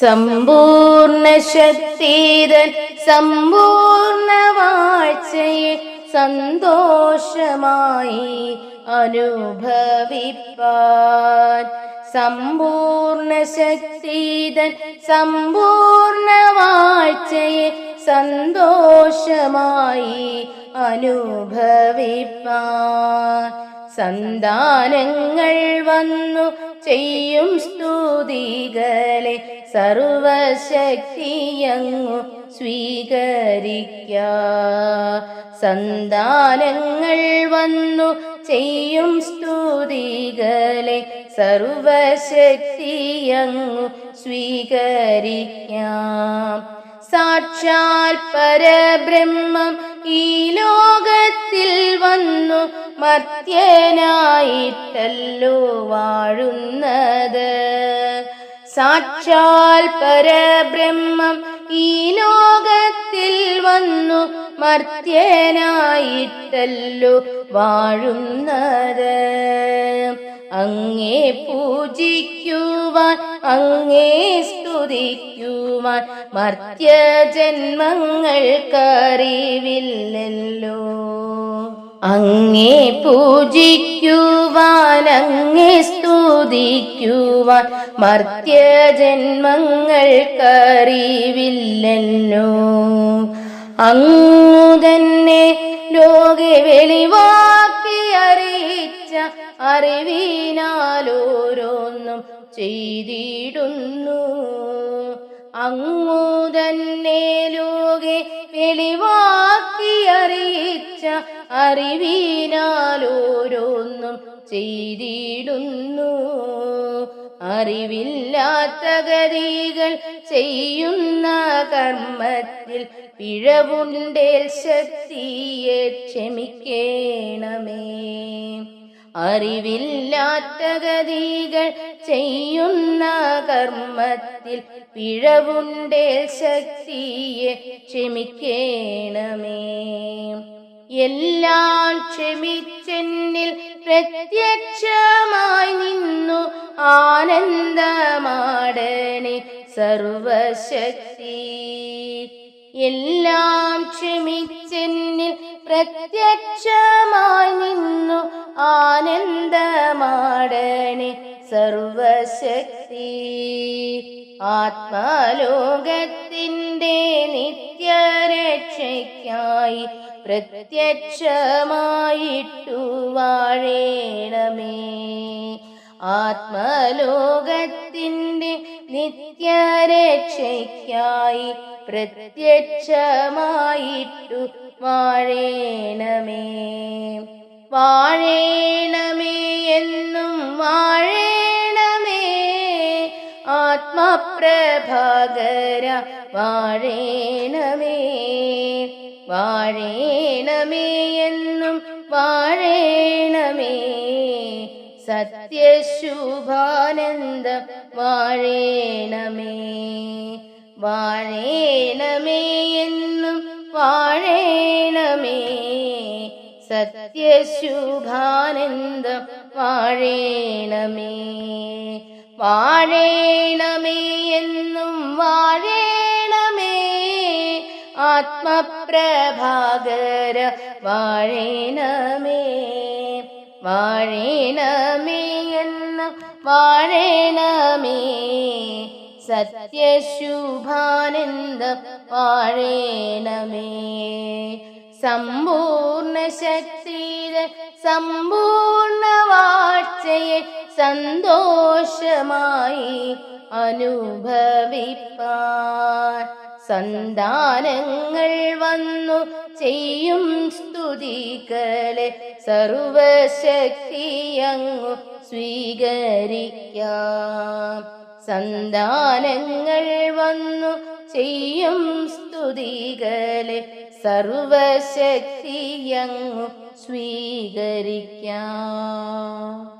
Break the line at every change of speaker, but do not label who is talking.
സമ്പൂർണ ശക്തിതൻ സമ്പൂർണ വാഴ്ചയെ സന്തോഷമായി അനുഭവിപ്പാൻ. സമ്പൂർണ ശക്തിതൻ സമ്പൂർണ വാഴ്ചയെ സന്തോഷമായി അനുഭവിപ്പാൻ. സന്താനങ്ങൾ വന്നു ചെയ്യും സ്തുതികളെ സർവശക്തിയങ്ങു സ്വീകരിക്ക. സന്താനങ്ങൾ വന്നു ചെയ്യും സ്തുതികളെ സർവശക്തിയങ്ങു സ്വീകരിക്കാം. സാക്ഷാൽ പരബ്രഹ്മം ഈ ലോ മർത്യനായിട്ടല്ലോ വാഴുന്നത്. സാക്ഷാൽ പരബ്രഹ്മം ഈ ലോകത്തിൽ വന്നു മർത്യനായിട്ടല്ലോ വാഴുന്നത്. അങ്ങേ പൂജിക്കുവാൻ അങ്ങേ സ്തുതിക്കുവാൻ മർത്യജന്മങ്ങൾക്കറിവില്ലല്ലോ അങ്ങേ പൂജിക്കുവാൻ അങ്ങേ സ്തുതിക്കുവാൻ മർത്യജന്മങ്ങൾക്കറിവില്ലല്ലോ അങ്ങു തന്നെ ലോകെ വെളിവാക്കി അറിയിച്ച അറിവിനാലോരോന്നും ചെയ്തിടുന്നു. അങ്ങു തന്നെ ലോകെ വെളിവാക്കി അറിയിച്ച അറിവിനാലോരോന്നും ചെയ്തിടുന്നു. അറിവില്ലാത്ത ഗതികൾ ചെയ്യുന്ന കർമ്മത്തിൽ പിഴവുണ്ടേൽ ശക്തിയെ ക്ഷമിക്കേണമേ. അറിവില്ലാത്ത ഗതികൾ ചെയ്യുന്ന കർമ്മത്തിൽ പിഴവുണ്ടേൽ ശക്തിയെ ക്ഷമിക്കേണമേ. എല്ലാം ക്ഷമിച്ചെന്നിൽ പ്രത്യക്ഷമായി നിന്നു. ആനന്ദമാടണേ സർവശക്തി. എല്ലാം ക്ഷമിച്ചെന്നിൽ പ്രത്യക്ഷമായി നിന്നു. ആനന്ദമാടണേ സർവശക്തി. ആത്മാലോകത്തിന്റെ നിത്യരക്ഷയ്ക്കായി പ്രത്യക്ഷമായിട്ടു വാഴേണമേ. ആത്മലോകത്തിന്റെ നിത്യരക്ഷയ്ക്കായി പ്രത്യക്ഷമായിട്ടു വാഴേണമേ. വാഴേണമേ എന്നും വാഴേണമേ. ആത്മപ്രഭാകര വാഴേണമേ. വാഴേണമേ എന്നും വാഴേണമേ. സത്യശുഭാനന്ദം വാഴേണമേ. വാഴേണമേ എന്നും വാഴേണമേ. സത്യശുഭാനന്ദം വാഴേണമേ. വാഴേണമേ എന്നും ആത്മപ്രഭാകര വാഴേനമേ വാഴേനമേ എന്ന വാഴേനമേ സത്യശുഭാനന്ദ വാഴേനമേ സമ്പൂർണ ശക്തിര സമ്പൂർണ വാഴ്ചയെ സന്തോഷമായി അനുഭവിപ്പാൻ സന്താനങ്ങൾ വന്നു ചെയ്യും സ്തുതികളെ. സർവശക്തിയങ്ങു സ്വീകരിക്കാം. സന്താനങ്ങൾ വന്നു ചെയ്യും സ്തുതികളെ. സർവശക്തിയങ്ങു സ്വീകരിക്കാം.